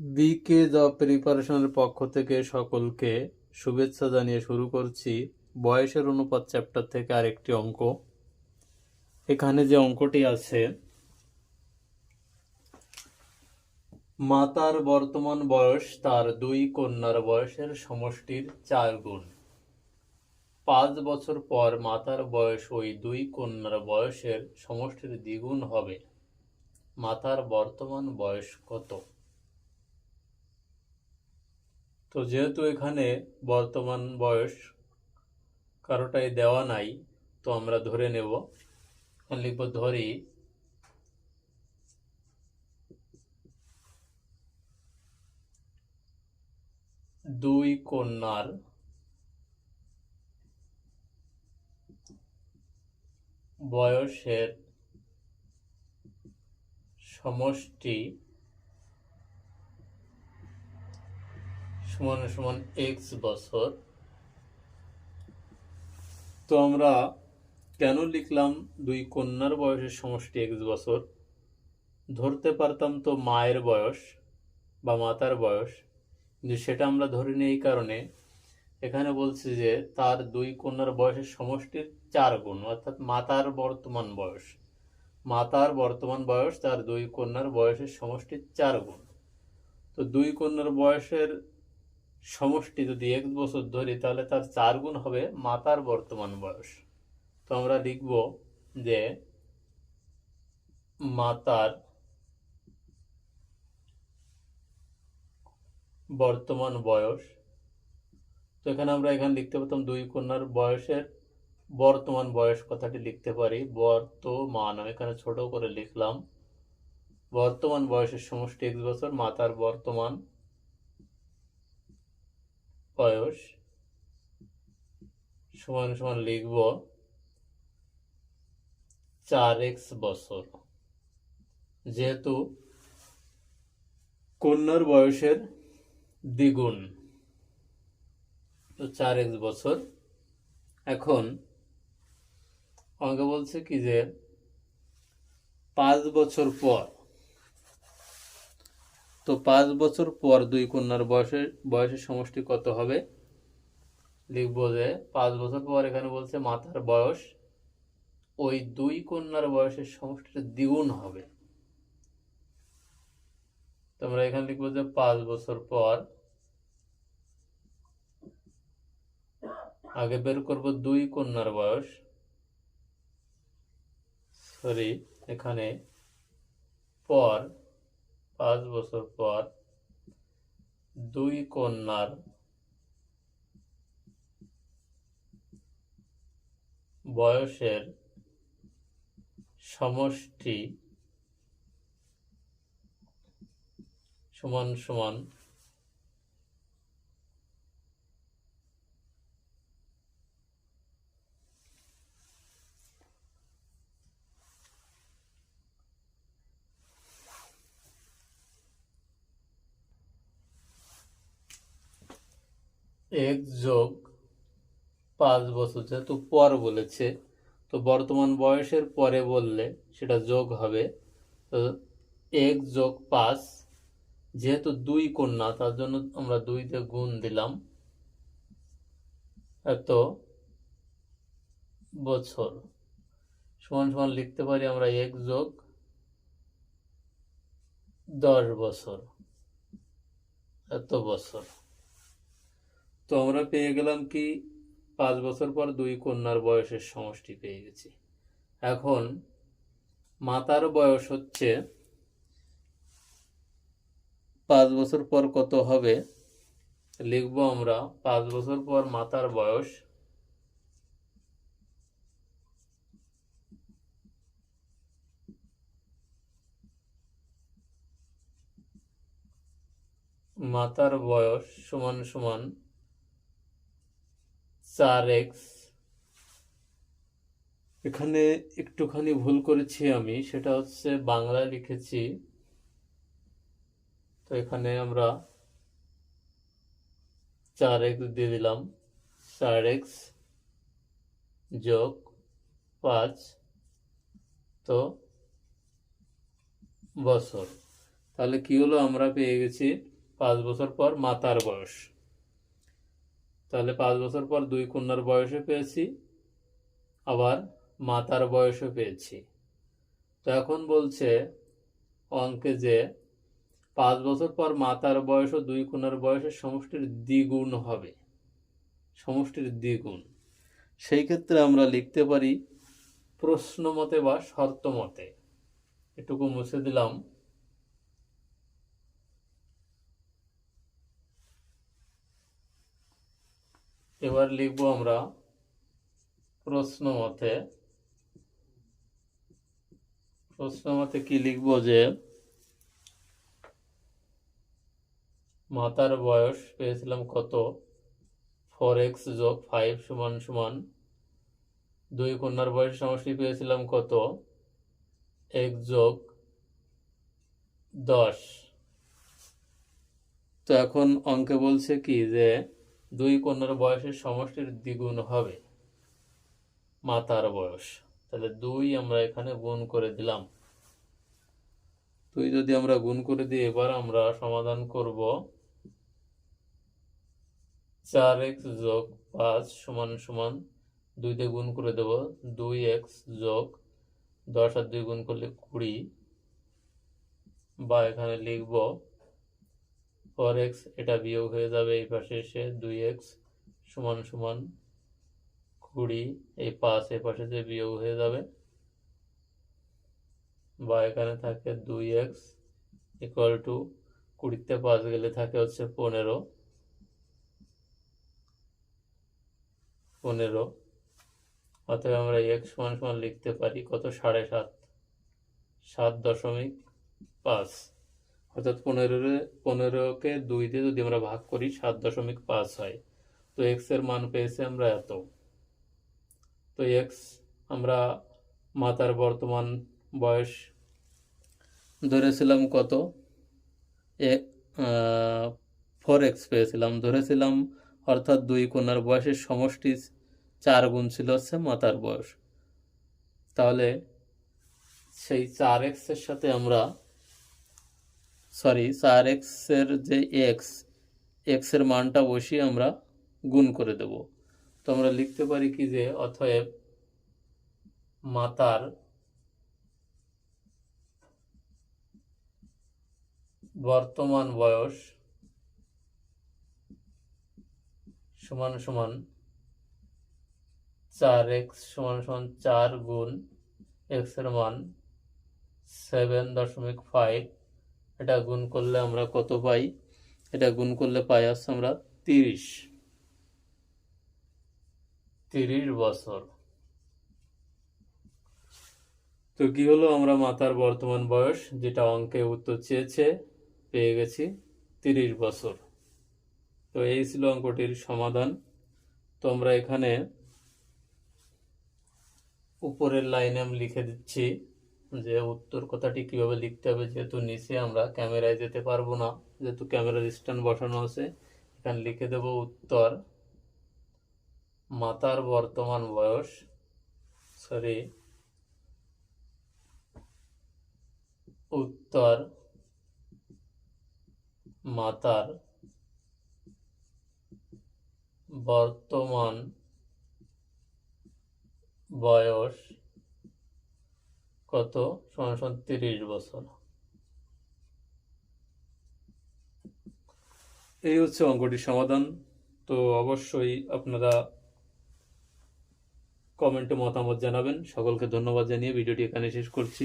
বিকে job প্রিপারেশনের পক্ষ থেকে সকলকে শুভেচ্ছা জানিয়ে শুরু করছি বয়সের অনুপাত চ্যাপ্টার থেকে আরেকটি অঙ্ক। এখানে যে অঙ্কটি আছে, মাতার বর্তমান বয়স তার দুই কন্যার বয়সের সমষ্টির চার গুণ। পাঁচ বছর পর মাতার বয়স ওই দুই কন্যার বয়সের সমষ্টির দ্বিগুণ হবে। মাতার বর্তমান বয়স কত? তো যেহেতু এখানে বর্তমান বয়স, কারোটাই দেওয়া নাই, তো আমরা ধরে নেব। লিখব ধরি। দুই কন্যার বয়সের সমষ্টি সমান সমান এক্স বছর। তো আমরা কেন লিখলাম দুই কন্যার বয়সের সমষ্টি এক্স বছর? ধরতে পারতাম তো মায়ের বয়স বা মাতার বয়স, কিন্তু সেটা আমরা ধরিনি এই কারণে। এখানে বলছে যে তার দুই কন্যার বয়সের সমষ্টির চার গুণ, অর্থাৎ মাতার বর্তমান বয়স। মাতার বর্তমান বয়স তার দুই কন্যার বয়সের সমষ্টির চার গুণ। তো দুই কন্যার বয়সের সমষ্টি যদি এক বছর ধরি, তাহলে তার চার গুণ হবে মাতার বর্তমান বয়স। তো আমরা লিখব যে মাতার বর্তমান বয়স, তো এখানে আমরা এখানে লিখতে পারতাম দুই কন্যার বয়সের বর্তমান বয়স কথাটি লিখতে পারি, বর্তমান। আমি এখানে ছোট করে লিখলাম, বর্তমান বয়সের সমষ্টি এক বছর, মাতার বর্তমান বয়স, সমান সমান লিখব চার এক্স বছর। যেহেতু কন্যার বয়সের দ্বিগুণ, তো চার এক্স বছর। এখন আমাকে বলছে কি যে পাঁচ বছর পর তো পাঁচ বছর পর দুই কন্যার বয়সের বয়সের সমষ্টি কত হবে? লিখব যে, পাঁচ বছর পর এখানে বলছে মাতার বয়স, ওই দুই কন্যার বয়সের সমষ্টিটা দ্বিগুণ হবে। তো আমরা এখানে লিখব যে, পাঁচ বছর পর আগে বের করব দুই কন্যার বয়স। সরি এখানে পর পাঁচ বছর পর দুই কন্যার বয়সের সমষ্টি সমান সমান এক যোগ পাঁচ বছর, যেহেতু পর বলেছে, তো বর্তমান বয়সের পরে বললে সেটা যোগ হবে। তো এক যোগ পাঁচ, যেহেতু দুই কন্যা, তার জন্য আমরা দুইতে গুণ দিলাম এত বছর। সমান সমান লিখতে পারি আমরা এক যোগ দশ বছর, এত বছর। তো আমরা পেয়ে গেলাম কি? পাঁচ বছর পর দুই কন্যার বয়সের সমষ্টি পেয়ে গেছি। এখন মাতার বয়স হচ্ছে পাঁচ বছর পর কত হবে? লিখব আমরা, পাঁচ বছর পর মাতার বয়স মাতার বয়স সমান সমান চার এক্স এখানে একটুখানি ভুল করেছি আমি, সেটা হচ্ছে বাংলায় লিখেছি। তো এখানে আমরা চার এক্স দিয়ে দিলাম। চার এক্স যোগ পাঁচ, তো বছর। তাহলে কি হলো? আমরা পেয়ে গেছি পাঁচ বছর পর মাতার বয়স। তাহলে পাঁচ বছর পর দুই কন্যার বয়সে পেয়েছি, আবার মাতার বয়সে পেয়েছি। তো এখন বলছে অঙ্কে যে পাঁচ বছর পর মাতার বয়স ও দুই কন্যার বয়সের সমষ্টির দ্বিগুণ হবে। সমষ্টির দ্বিগুণ। সেই ক্ষেত্রে আমরা লিখতে পারি প্রশ্ন মতে বা শর্ত মতে এটুকু মুছে দিলাম। এবার লিখব আমরা প্রশ্ন মতে। প্রশ্ন মতে কি লিখব যে, মাতার বয়স পেয়েছিলাম কত? ফোর এক্স যোগ ফাইভ সমান সমান দুই কন্যার বয়স সমষ্টি পেয়েছিলাম কত? এক যোগ দশ। তো এখন অঙ্কে বলছে কি যে দুই কন্যার বয়সের সমষ্টির দ্বিগুণ হবে। মাতার বয়স। তাহলে দুই আমরা এখানে গুণ করে দিলাম। দুই যদি আমরা গুণ করে দিই, এবার আমরা সমাধান করব চার এক্স যোগ পাঁচ সমান সমান দুই দিয়ে গুণ করে দেব। দুই এক্স যোগ দশ আর দুই গুণ করলে কুড়ি। বা এখানে লিখব ফোর এক্স এটা বিয়োগ হয়ে যাবে এই পাশে এসে দুই এক্স সমান সমান কুড়ি এই পাঁচ এই পাশে যে বিয়োগ হয়ে যাবে বা এখানে থাকে দুই এক্স ইকুয়াল টু কুড়িতে পাঁচ গেলে থাকে হচ্ছে পনেরো। পনেরো। অতএব আমরা এক্স সমান সমান লিখতে পারি কত? সাড়ে সাত। সাত দশমিক পাঁচ। অর্থাৎ পনেরো, পনেরোকে দুই দিয়ে যদি আমরা ভাগ করি, সাত দশমিক পাঁচ হয়। তো এক্সের মান পেয়েছি আমরা এত। তো এক্স আমরা মাতার বর্তমান বয়স ধরেছিলাম কত? এ ফোর এক্স পেয়েছিলাম। ধরেছিলাম অর্থাৎ দুই কন্যার বয়সের সমষ্টি চার গুণ ছিল হচ্ছে মাতার বয়স। তাহলে সেই চার এক্সের সাথে আমরা সরি চার এক্সের যে এক্স এক্সের মানটা বসিয়ে আমরা গুণ করে দেব। তো আমরা লিখতে পারি কি যে, অতএব মাতার বর্তমান বয়স সমান সমান চার এক্স সমান সমান চার গুণ এক্সের মান সেভেন দশমিক ফাইভ এটা গুণ করলে আমরা কত পাই? এটা গুণ করলে পাই আসছে আমরা তিরিশ। তিরিশ বছর। তো কি হলো? আমরা মাতার বর্তমান বয়স, যেটা অঙ্কে উত্তর চেয়েছে, পেয়ে গেছি তিরিশ বছর। তো এই ছিল অঙ্কটির সমাধান। তো আমরা এখানে উপরের লাইনে আমি লিখে দিচ্ছি যে উত্তর কথাটি কীভাবে লিখতে হবে যেহেতু নিচে আমরা ক্যামেরায় যেতে পারব না, যেহেতু ক্যামেরার স্ট্যান্ড বসানো আছে, এখানে লিখে দেব উত্তর। মাতার বর্তমান বয়স সরি উত্তর মাতার বর্তমান বয়স কত? সমান সমান তিরিশ বছর। এই হচ্ছে অঙ্কটির সমাধান। তো অবশ্যই আপনারা কমেন্টে মতামত জানাবেন। সকলকে ধন্যবাদ জানিয়ে ভিডিওটি এখানে শেষ করছি।